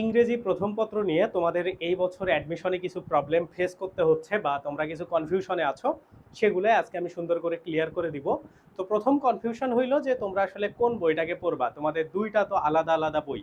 ইংরেজি প্রথম পত্র নিয়ে তোমাদের এই বছর অ্যাডমিশনে কিছু প্রবলেম ফেস করতে হচ্ছে বা তোমরা কিছু কনফিউশনে আছো, সেগুলো আজকে আমি সুন্দর করে ক্লিয়ার করে দিব। তো প্রথম কনফিউশন হইল যে তোমরা আসলে কোন বইটাকে পড়বা? তোমাদের দুইটা তো আলাদা আলাদা বই।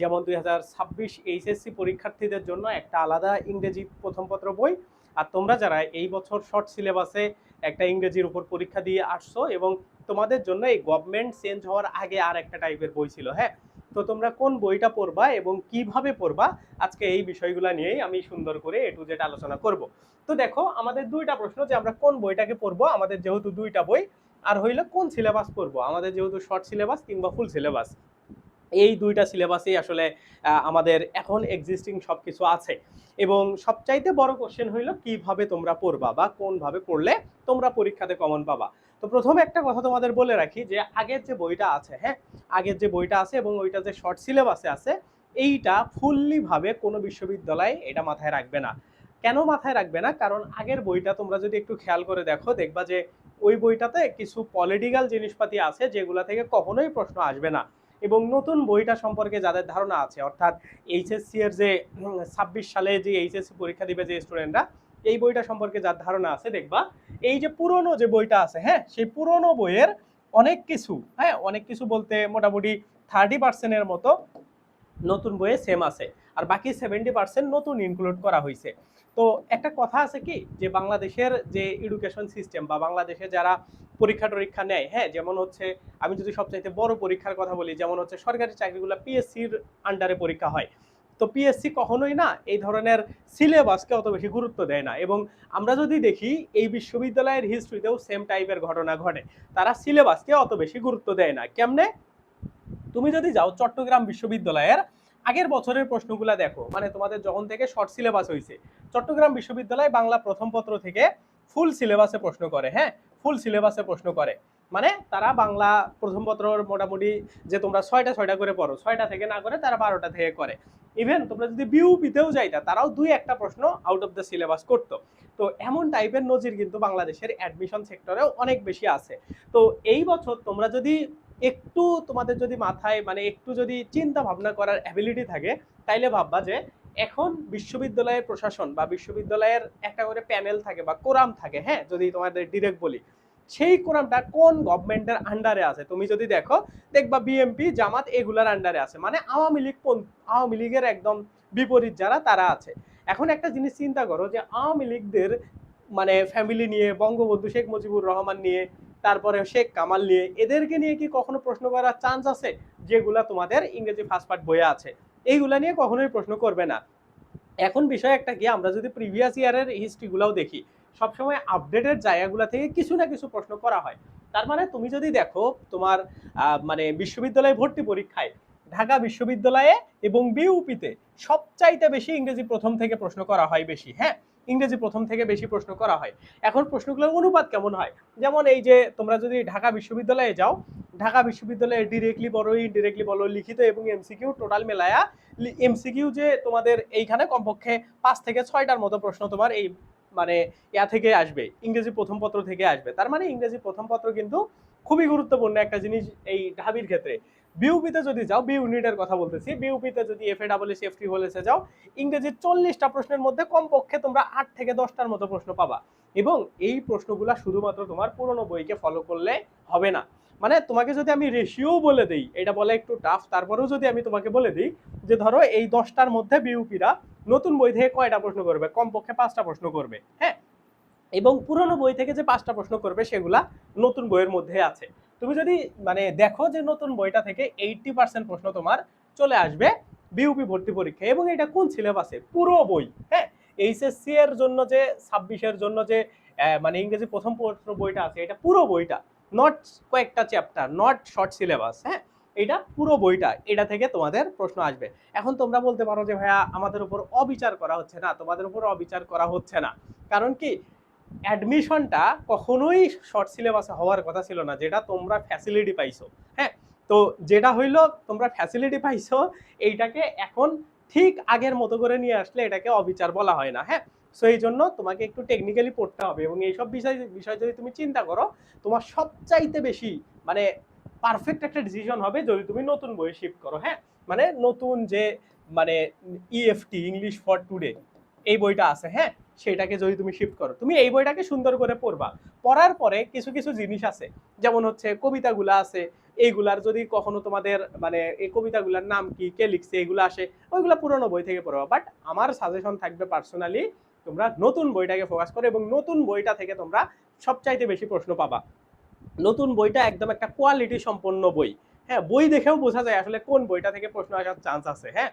যেমন দুই হাজার ছাব্বিশ এইচএসসি পরীক্ষার্থীদের জন্য একটা আলাদা ইংরেজি প্রথম পত্র বই, আর তোমরা যারা এই বছর শর্ট সিলেবাসে একটা ইংরেজির উপর পরীক্ষা দিয়ে আসছো এবং তোমাদের জন্য এই গভর্নমেন্ট চেঞ্জ হওয়ার আগে আর একটা টাইপের বই ছিল হ্যাঁ? তো তোমরা কোন বইটা পড়বা এবং কীভাবে পড়বা? আজকে এই বিষয়গুলো নিয়েই আমি সুন্দর করে এ টু জেড আলোচনা করব। তো দেখো, আমাদের দুইটা প্রশ্ন যে আমরা কোন বইটাকে পড়ব? আমাদের যেহেতু দুইটা বই, আর হইল কোন সিলেবাস পড়ব? আমাদের যেহেতু শর্ট সিলেবাস কিংবা ফুল সিলেবাস এই দুইটা সিলেবাসেই আসলে আমাদের এখন এক্সিস্টিং সব কিছু আছে। এবং সবচাইতে বড় কোশ্চেন হইল, কীভাবে তোমরা পড়বা বা কোনভাবে পড়লে তোমরা পরীক্ষাতে কমন পাবা? তো প্রথমে একটা কথা তোমাদের বলে রাখি যে আগের যে বইটা আছে হ্যাঁ আগের যে বইটা আছে এবং ওইটা যে শর্ট সিলেবাসে আছে, এইটা ফুললি ভাবে কোনো বিশ্ববিদ্যালয় এটা মাথায় রাখবে না। কেন মাথায় রাখবে না? কারণ আগের বইটা তোমরা যদি একটু খেয়াল করে দেখো, দেখবা যে ওই বইটাতে কিছু পলিটিক্যাল জিনিসপাতি আছে যেগুলো থেকে কখনোই প্রশ্ন আসবে না। এবং নতুন বইটা সম্পর্কে যাদের ধারণা আছে, অর্থাৎ এইচএসসি এর যে ছাব্বিশ সালে যে এইচএসসি পরীক্ষা দিবে যে স্টুডেন্টরা এই বইটা সম্পর্কে যার ধারণা আছে, দেখবা, এই যে পুরনো যে বইটা আছে হ্যাঁ সেই পুরনো বইয়ের অনেক কিছু হ্যাঁ অনেক কিছু বলতে মোটামুটি থার্টি পার্সেন্টের মতো নতুন বইয়ে সেম আছে, আর বাকি সেভেন্টি পার্সেন্ট নতুন ইনক্লুড করা হয়েছে তো একটা কথা আছে কি, যে বাংলাদেশের যে এডুকেশন সিস্টেম বা বাংলাদেশে যারা পরীক্ষা টরীক্ষা নেয় হ্যাঁ যেমন হচ্ছে, আমি যদি সবচাইতে বড় পরীক্ষার কথা বলি, যেমন হচ্ছে সরকারি চাকরিগুলো পিএসসির আন্ডারে পরীক্ষা হয়। তো পিএসসি কখনোই না এই ধরনের সিলেবাসকে অত বেশি গুরুত্ব দেয় না। এবং আমরা যদি দেখি, এই বিশ্ববিদ্যালয়ের হিস্ট্রিতেও সেম টাইপের ঘটনা ঘটে। তারা সিলেবাসকে অত বেশি গুরুত্ব দেয় না। কেমনে? তুমি যদি যাও চট্টগ্রাম বিশ্ববিদ্যালয়ের, আগের বছরের প্রশ্নগুলো দেখো। মানে তোমাদের যখন থেকে শর্ট সিলেবাস হয়েছে চট্টগ্রাম বিশ্ববিদ্যালয় বাংলা প্রথম পত্র থেকে ফুল সিলেবাসে প্রশ্ন করে হ্যাঁ? ফুল সিলেবাসে প্রশ্ন করে। মানে তারা বাংলা প্রথম পত্রর মোটামুটি যে তোমরা ছয়টা ছয়টা করে পড়ো, ছয়টা থেকে না করে তারা বারোটা থেকে করে। ইভেন তোমরা যদি বিউপিতেও যাইতা, তারাও দুই একটা প্রশ্ন আউট অফ দ্য সিলেবাস করতো। তো এমন টাইপের নজির কিন্তু বাংলাদেশের অ্যাডমিশন সেক্টরেও অনেক বেশি আছে। তো এই বছর তোমরা যদি একটু তোমাদের যদি মাথায় মানে একটু যদি চিন্তা ভাবনা করার অ্যাবিলিটি থাকে, তাইলে ভাববা যে এখন বিশ্ববিদ্যালয়ের প্রশাসন বা বিশ্ববিদ্যালয়ের একটা করে প্যানেল থাকে বা কোরাম থাকে হ্যাঁ? যদি তোমাদের ডিরেক্ট বলি। সেই কোরামটা কোন গভর্নমেন্টের আন্ডারে আছে? তুমি যদি দেখো, দেখবা বিএমপি জামাত এগুলার আন্ডারে আছে। মানে আওয়ামী লীগ আওয়ামী লীগের একদম বিপরীত যারা, তারা আছে। এখন একটা জিনিস চিন্তা করো যে, আওয়ামী লীগদের মানে ফ্যামিলি নিয়ে, বঙ্গবন্ধু শেখ মুজিবুর রহমান নিয়ে, তারপরে শেখ কামাল নিয়ে, এদেরকে নিয়ে কি কখনো প্রশ্ন করার চান্স আছে? যেগুলা তোমাদের ইংরেজি ফার্স্ট পার্ট বইয়ে আছে। এইগুলা নিয়ে কখনোই প্রশ্ন করবে না। এখন বিষয় একটা কি, আমরা যদি প্রিভিয়াস ইয়ারের হিস্ট্রিগুলোও দেখি সবসময় আপডেটের জায়গাগুলো থেকে কিছু না কিছু প্রশ্ন করা হয়। তার মানে তুমি যদি দেখো তোমার মানে বিশ্ববিদ্যালয়ে ভর্তি পরীক্ষায় ঢাকা বিশ্ববিদ্যালয়ে এবং বিউপিতে সবচাইতে বেশি ইংরেজি প্রথম থেকে প্রশ্ন করা হয় বেশি হ্যাঁ? ইংরেজি প্রথম থেকে বেশি প্রশ্ন করা হয়। এখন প্রশ্নগুলোর অনুপাত কেমন হয়? যেমন এই যে তোমরা যদি ঢাকা বিশ্ববিদ্যালয়ে যাও, ঢাকা বিশ্ববিদ্যালয়ে ডিরেক্টলি বলো ইনডিরেক্টলি বলো, লিখিত এবং এমসিকিউ টোটাল মেলায়া এমসিকিউ যে তোমাদের এইখানে কমপক্ষে পাঁচ থেকে ছয়টার মতো প্রশ্ন তোমার এই মানে ইয়া থেকে আসবে, ইংরেজি প্রথম পত্র থেকে আসবে। তার মানে ইংরেজি প্রথম পত্র কিন্তু খুবই গুরুত্বপূর্ণ একটা জিনিস এই ঢাবির ক্ষেত্রে। বিউপিতে যদি যাও বি ইউনিটের কথা বলতেছি, বিউপিতে যদি F A double S F T হলেছে যাও, ইংরেজির চল্লিশটা প্রশ্নের মধ্যে কমপক্ষে তোমরা আট থেকে দশটার মতো প্রশ্ন পাবা। এবং এই প্রশ্নগুলা শুধুমাত্র তোমার পুরনো বইকে ফলো করলে হবে না। মানে তোমাকে যদি আমি রেশিও বলে দিই, এটা বলে একটু টাফ তারপরেও যদি আমি তোমাকে বলে দিই যে ধরো এই দশটার মধ্যে বিউপিরা নতুন বই থেকে কয়টা প্রশ্ন করবে? কমপক্ষে পাঁচটা প্রশ্ন করবে হ্যাঁ? এবং পুরনো বই থেকে যে পাঁচটা প্রশ্ন করবে, সেগুলা নতুন বইয়ের মধ্যে আছে। তুমি যদি মানে দেখো যে নতুন বইটা থেকে এইটটি পার্সেন্ট প্রশ্ন তোমার চলে আসবে বিউপি ভর্তি পরীক্ষা এবং এটা কোন সিলেবাসে পুরো বই হ্যাঁ? এইচএসসি এর জন্য যে ছাব্বিশের জন্য যে মানে ইংরেজি প্রথম পত্র বইটা আছে, এটা পুরো বইটা নট কয়েকটা চ্যাপ্টার নট শর্ট সিলেবাস হ্যাঁ? এটা পুরো বইটা, এটা থেকে তোমাদের প্রশ্ন আসবে। এখন তোমরা বলতে পারো যে, ভাইয়া, আমাদের উপর অবিচার করা হচ্ছে না, তোমাদের উপর অবিচার করা হচ্ছে না। কারণ কি? অ্যাডমিশনটা কখনোই শর্ট সিলেবাসে হওয়ার কথা ছিল না, যেটা তোমরা ফ্যাসিলিটি পাইছো হ্যাঁ? তো যেটা হইল, তোমরা ফ্যাসিলিটি পাইছো, এইটাকে এখন ঠিক আগের মতো করে নিয়ে আসলে এটাকে অবিচার বলা হয় না হ্যাঁ? সো এই জন্য তোমাকে একটু টেকনিক্যালি পড়তে হবে এবং এইসব বিষয় বিষয় যদি তুমি চিন্তা করো, তোমার সবচাইতে বেশি মানে পারফেক্ট একটা ডিসিশন হবে যদি তুমি নতুন বই শিফট করো হ্যাঁ? মানে নতুন যে মানে ইএফটি ইংলিশ ফর টুডে এই বইটা আছে হ্যাঁ? সেটাকে যদি তুমি শিফট করো, তুমি এই বইটাকে সুন্দর করে পড়বা। পড়ার পরে কিছু কিছু জিনিস আছে, যেমন হচ্ছে কবিতাগুলো আছে, এইগুলার যদি কখনো তোমাদের মানে এই কবিতাগুলার নাম কি, কে লিখছে, এগুলো আসে, ওইগুলো পুরোনো বই থেকে পড়বা। বাট আমার সাজেশন থাকবে পার্সোনালি তোমরা নতুন বইটাকে ফোকাস করো এবং নতুন বইটা থেকে তোমরা সবচাইতে বেশি প্রশ্ন পাবা। নতুন বইটা একদম একটা কোয়ালিটি সম্পন্ন বই। হ্যাঁ বই দেখেও বোঝা যায় আসলে কোন বইটা থেকে প্রশ্ন আসার চান্স আছে হ্যাঁ?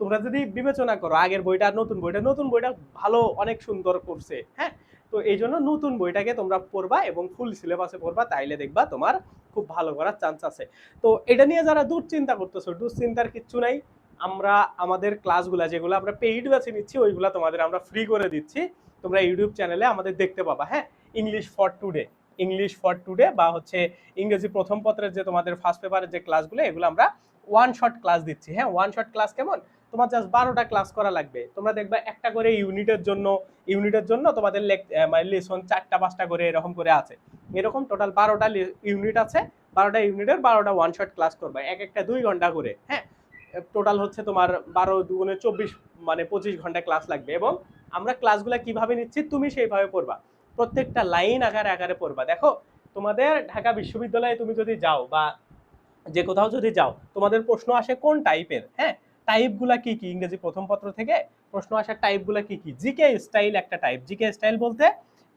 তোমরা যদি বিবেচনা করো, আগের বইটা নতুন বইটা নতুন বইটা ভালো, অনেক সুন্দর করছে হ্যাঁ? তো এই জন্য নতুন বইটাকে তোমরা পড়বা এবং ফুল সিলেবাসে পড়বা, তাইলে দেখবা তোমার খুব ভালো করার চান্স আছে। তো এটা নিয়ে যারা দুশ্চিন্তা করতেছো, দুশ্চিন্তার কিচ্ছু নাই, আমরা, আমাদের ক্লাসগুলা যেগুলো আমরা পেইড ব্যাচে নিচ্ছি, ওইগুলো তোমাদের আমরা ফ্রি করে দিচ্ছি, তোমরা ইউটিউব চ্যানেলে আমাদের দেখতে পাবা হ্যাঁ? English for today English for today বা হচ্ছে ইংরেজি প্রথম পত্রের যে তোমাদের ফার্স্ট পেপারের যে ক্লাসগুলো এগুলো আমরা ওয়ান শট ক্লাস দিচ্ছি। হ্যাঁ ওয়ান শট ক্লাস কেমন? তোমার জাস্ট বারোটা ক্লাস করা লাগবে। তোমরা দেখবে একটা করে ইউনিটের জন্য ইউনিটের জন্য তোমাদের মানে লেসন চারটা, পাঁচটা করে এরকম করে আছে। এরকম টোটাল বারোটা ইউনিট আছে। বারোটা ইউনিটের বারোটা ওয়ান শট ক্লাস করবে। এক একটা দুই ঘণ্টা করে। হ্যাঁ টোটাল হচ্ছে তোমার বারো দুগুণে চব্বিশ মানে পঁচিশ ঘণ্টা ক্লাস লাগবে। এবং আমরা ক্লাসগুলো কীভাবে নিচ্ছি, তুমি সেইভাবে পড়বা। প্রত্যেকটা লাইন আকারে আকারে পড়বা। দেখো, তোমাদের ঢাকা বিশ্ববিদ্যালয়ে তুমি যদি যাও বা যে কোথাও যদি যাও, তোমাদের প্রশ্ন আসে কোন টাইপের হ্যাঁ? টাইপগুলা কি কি? ইংরেজি প্রথম পত্র থেকে প্রশ্ন আসার টাইপগুলা কি কি? জিকে স্টাইল একটা টাইপ জিকে স্টাইল বলতে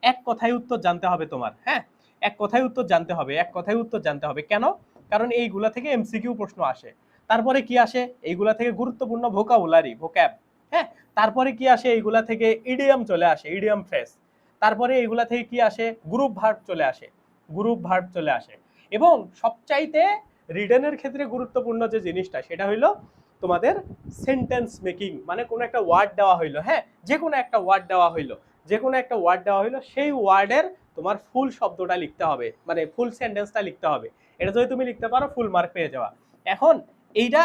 এক কথায় উত্তর জানতে হবে তোমার হ্যাঁ? এক কথায় উত্তর জানতে হবে, এক কথায় উত্তর জানতে হবে। কেন? কারণ এইগুলা থেকে এমসিকিউ প্রশ্ন আসে। তারপরে কি আসে? এইগুলা থেকে গুরুত্বপূর্ণ ভোকাবুলারি ভোক্যাব হ্যাঁ? তারপরে কি আসে? এইগুলা থেকে ইডিয়াম চলে আসে ইডিয়াম ফ্রেস তারপরে এগুলা থেকে কি আসে? গ্রুপ ভার্ব চলে আসে। গ্রুপ ভার্ব চলে আসে। এবং সবচাইতে রিটেনের ক্ষেত্রে গুরুত্বপূর্ণ যে জিনিসটা, সেটা হইল তোমাদের সেন্টেন্স মেকিং মানে কোনো একটা ওয়ার্ড দেওয়া হইল হ্যাঁ? যে কোনো একটা ওয়ার্ড দেওয়া হইল। যে কোনো একটা ওয়ার্ড দেওয়া হইল, সেই ওয়ার্ডের তোমার ফুল শব্দটা লিখতে হবে মানে ফুল সেন্টেন্সটা লিখতে হবে। এটা যদি তুমি লিখতে পারো ফুল মার্ক পেয়ে যাওয়া এখন এইটা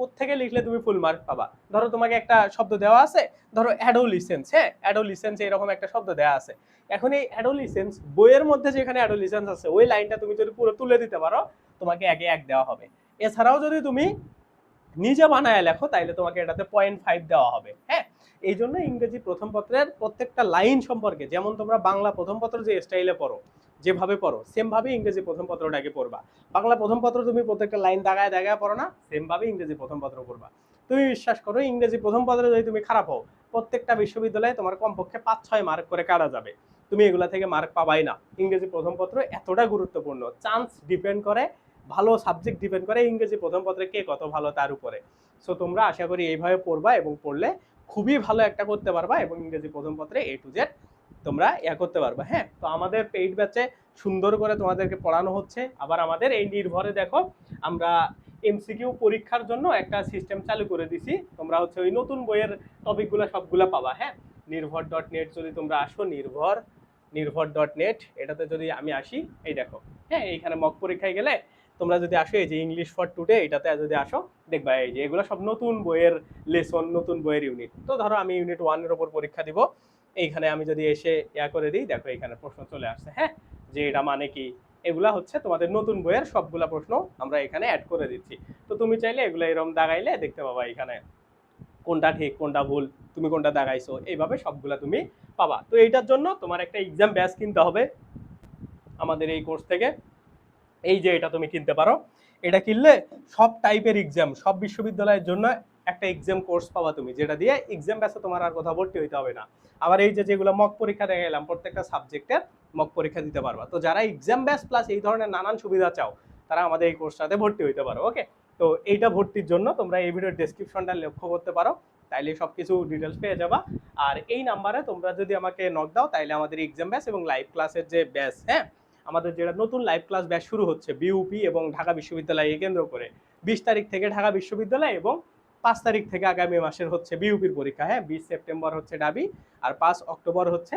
কোত্থেকে লিখলে তুমি ফুল মার্ক পাবা? ধরো তোমাকে একটা শব্দ দেওয়া আছে, ধরো অ্যাডোলিসেন্স হ্যাঁ? অ্যাডোলিসেন্স এরকম একটা শব্দ দেওয়া আছে। এখন এই অ্যাডোলিসেন্স বইয়ের মধ্যে যেখানে অ্যাডোলিসেন্স আছে, ওই লাইনটা তুমি যদি পুরো তুলে দিতে পারো, তোমাকে একে এক দেওয়া হবে। এছাড়াও যদি তুমি নিজে বানায় লেখো, তাইলে তোমাকে এটাতে পয়েন্ট ফাইভ দেওয়া হবে হ্যাঁ? এই জন্য ইংরেজি প্রথম পত্রের প্রত্যেকটা লাইন সম্পর্কে, যেমন তোমরা বাংলা প্রথম পত্র যে স্টাইলে পড়ো যেভাবে পড়ো সেমভাবে ইংরেজি প্রথম পত্রটাকে পড়বা। বাংলা প্রথম পত্র তুমি প্রত্যেকটা লাইন দাগায় দাগায় পড়ো না, সেমভাবে ইংরেজি প্রথম পত্র পড়বা। তুমি বিশ্বাস করো, ইংরেজি প্রথম পত্রে যদি তুমি খারাপ হও, প্রত্যেকটা বিশ্ববিদ্যালয়ে তোমার কমপক্ষে পাঁচ ছয় মার্ক করে কাটা যাবে? তুমি এগুলা থেকে মার্ক পাবাই না। ইংরেজি প্রথম পত্র এতটা গুরুত্বপূর্ণ। চান্স ডিপেন্ড করে, ভালো সাবজেক্ট ডিপেন্ড করে ইংরেজি প্রথম পত্রে কে কত ভালো তার উপরে। সো তোমরা আশা করি এইভাবে পড়বা এবং পড়লে খুবই ভালো একটা করতে পারবা এবং ইংরেজি প্রথম পত্রে এ টু জেড তোমরা ইয়া করতে পারবা হ্যাঁ? তো আমাদের পেইড ব্যাচে সুন্দর করে তোমাদেরকে পড়ানো হচ্ছে। আবার আমাদের এই নির্ভরে দেখো, আমরা এমসিকিউ পরীক্ষার জন্য একটা সিস্টেম চালু করে দিছি। তোমরা হচ্ছে ওই নতুন বইয়ের টপিকগুলো সবগুলো পাবা হ্যাঁ? নির্ভর ডট নেট যদি তোমরা আসো, নির্ভর নির্ভর ডট নেট এটাতে যদি আমি আসি, এই দেখো হ্যাঁ? এইখানে মক পরীক্ষায় গেলে তোমরা যদি আসো, এই যে ইংলিশ ফর টুডে এটাতে যদি আসো, দেখবা এই যে এগুলো সব নতুন বইয়ের লেসন নতুন বইয়ের ইউনিট তো ধরো আমি ইউনিট ওয়ানের ওপর পরীক্ষা দিব। এইখানে আমি যদি এসে ইয়া করে দিই, দেখো এখানে প্রশ্ন চলে আসছে হ্যাঁ? যে এটা মানে কি? এগুলা হচ্ছে তোমাদের নতুন বইয়ের সবগুলা প্রশ্ন আমরা এখানে অ্যাড করে দিচ্ছি। তো তুমি চাইলে এগুলো এরকম দাগাইলে দেখতে পাবা এখানে কোনটা ঠিক, কোনটা ভুল, তুমি কোনটা দাগাইছো, এইভাবে সবগুলা তুমি পাবা। তো এইটার জন্য তোমার একটা এক্সাম ব্যাচ কিনতে হবে আমাদের এই কোর্স থেকে। এই যে এটা তুমি কিনতে পারো, এটা কিনলে সব টাইপের এক্সাম সব বিশ্ববিদ্যালয়ের জন্য একটা এক্সাম কোর্স পাবা তুমি, যেটা দিয়ে এক্সাম ব্যাচে তোমার আর কোথাও ভর্তি হইতে হবে না। আবার এই যে যেগুলো মক পরীক্ষা দেখে গেলাম প্রত্যেকটা সাবজেক্টের মক পরীক্ষা দিতে পারবা। তো যারা এক্সাম ব্যাচ প্লাস এই ধরনের নানান সুবিধা চাও, তারা আমাদের এই কোর্সটাতে ভর্তি হইতে পারো ওকে তো এইটা ভর্তির জন্য তোমরা এই ভিডিওর ডেসক্রিপশনটা লক্ষ্য করতে পারো, তাইলে সব কিছু ডিটেলস পেয়ে যাবা। আর এই নাম্বারে তোমরা যদি আমাকে নক দাও, তাইলে আমাদের এক্সাম ব্যাচ এবং লাইভ ক্লাসের যে ব্যাচ হ্যাঁ? আমাদের যেটা নতুন লাইভ ক্লাস ব্যাচ শুরু হচ্ছে বিউপি এবং ঢাকা বিশ্ববিদ্যালয়কে কেন্দ্র করে। বিশ তারিখ থেকে ঢাকা বিশ্ববিদ্যালয় এবং পাঁচ তারিখ থেকে আগামী মাসের হচ্ছে বিউপির পরীক্ষা হ্যাঁ? বিশ সেপ্টেম্বর হচ্ছে ডাবি আর পাঁচ অক্টোবর হচ্ছে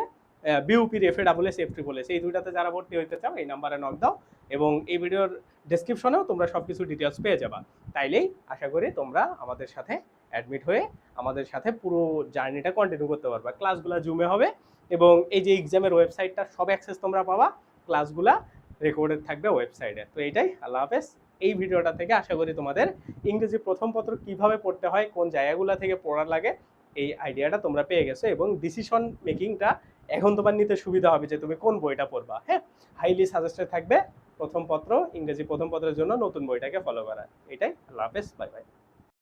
বিউপির F A double S F triple S এই দুইটাতে যারা ভর্তি হইতে চাও, এই নাম্বারে নক দাও এবং এই ভিডিওর ডেসক্রিপশনেও তোমরা সব কিছু ডিটেলস পেয়ে যাবা। তাইলেই আশা করি তোমরা আমাদের সাথে অ্যাডমিট হয়ে আমাদের সাথে পুরো জার্নিটা কন্টিনিউ করতে পারবা। ক্লাসগুলো জুমে হবে এবং এই যে এক্সামের ওয়েবসাইটটা সব অ্যাক্সেস তোমরা পাবা। ক্লাসগুলা রেকর্ডেড থাকবে ওয়েবসাইটে তো এইটাই আল্লাহ হাফেজ। এই ভিডিওটা থেকে আশা করি তোমাদের ইংরেজি প্রথম পত্র কীভাবে পড়তে হয়, কোন জায়গাগুলো থেকে পড়া লাগে, এই আইডিয়াটা তোমরা পেয়ে গেছো এবং ডিসিশন মেকিংটা এখন তোমার নিতে সুবিধা হবে যে তুমি কোন বইটা পড়বা হ্যাঁ? হাইলি সাজেস্টেড থাকবে প্রথম পত্র, ইংরেজি প্রথম পত্রের জন্য নতুন বইটাকে ফলো করা। এটাই, আল্লাহ হাফেজ বাই বাই